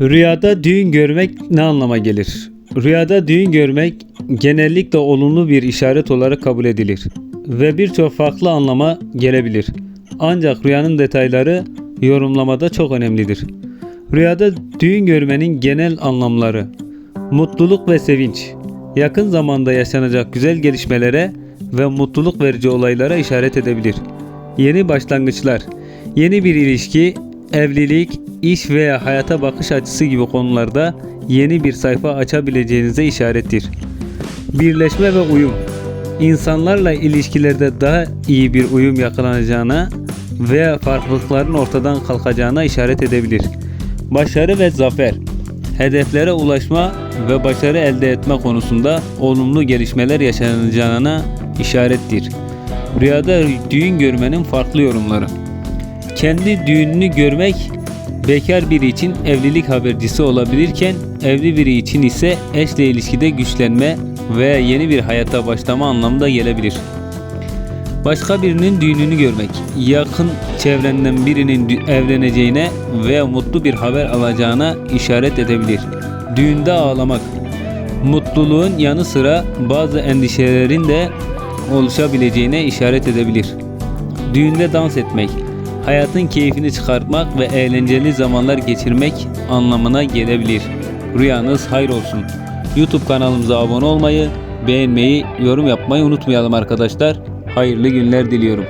Rüyada düğün görmek ne anlama gelir? Rüyada düğün görmek genellikle olumlu bir işaret olarak kabul edilir ve birçok farklı anlama gelebilir. Ancak rüyanın detayları yorumlamada çok önemlidir. Rüyada düğün görmenin genel anlamları mutluluk ve sevinç, yakın zamanda yaşanacak güzel gelişmelere ve mutluluk verici olaylara işaret edebilir. Yeni başlangıçlar, yeni bir ilişki, evlilik, iş veya hayata bakış açısı gibi konularda yeni bir sayfa açabileceğinize işarettir. Birleşme ve uyum. İnsanlarla ilişkilerde daha iyi bir uyum yakalanacağına veya farklılıkların ortadan kalkacağına işaret edebilir. Başarı ve zafer. Hedeflere ulaşma ve başarı elde etme konusunda olumlu gelişmeler yaşanacağına işarettir. Rüyada düğün görmenin farklı yorumları. Kendi düğününü görmek bekar biri için evlilik habercisi olabilirken evli biri için ise eşle ilişkide güçlenme veya yeni bir hayata başlama anlamında gelebilir. Başka birinin düğününü görmek, yakın çevrenden birinin evleneceğine veya mutlu bir haber alacağına işaret edebilir. Düğünde ağlamak, mutluluğun yanı sıra bazı endişelerin de oluşabileceğine işaret edebilir. Düğünde dans etmek, hayatın keyfini çıkartmak ve eğlenceli zamanlar geçirmek anlamına gelebilir. Rüyanız hayır olsun. YouTube kanalımıza abone olmayı, beğenmeyi, yorum yapmayı unutmayalım arkadaşlar. Hayırlı günler diliyorum.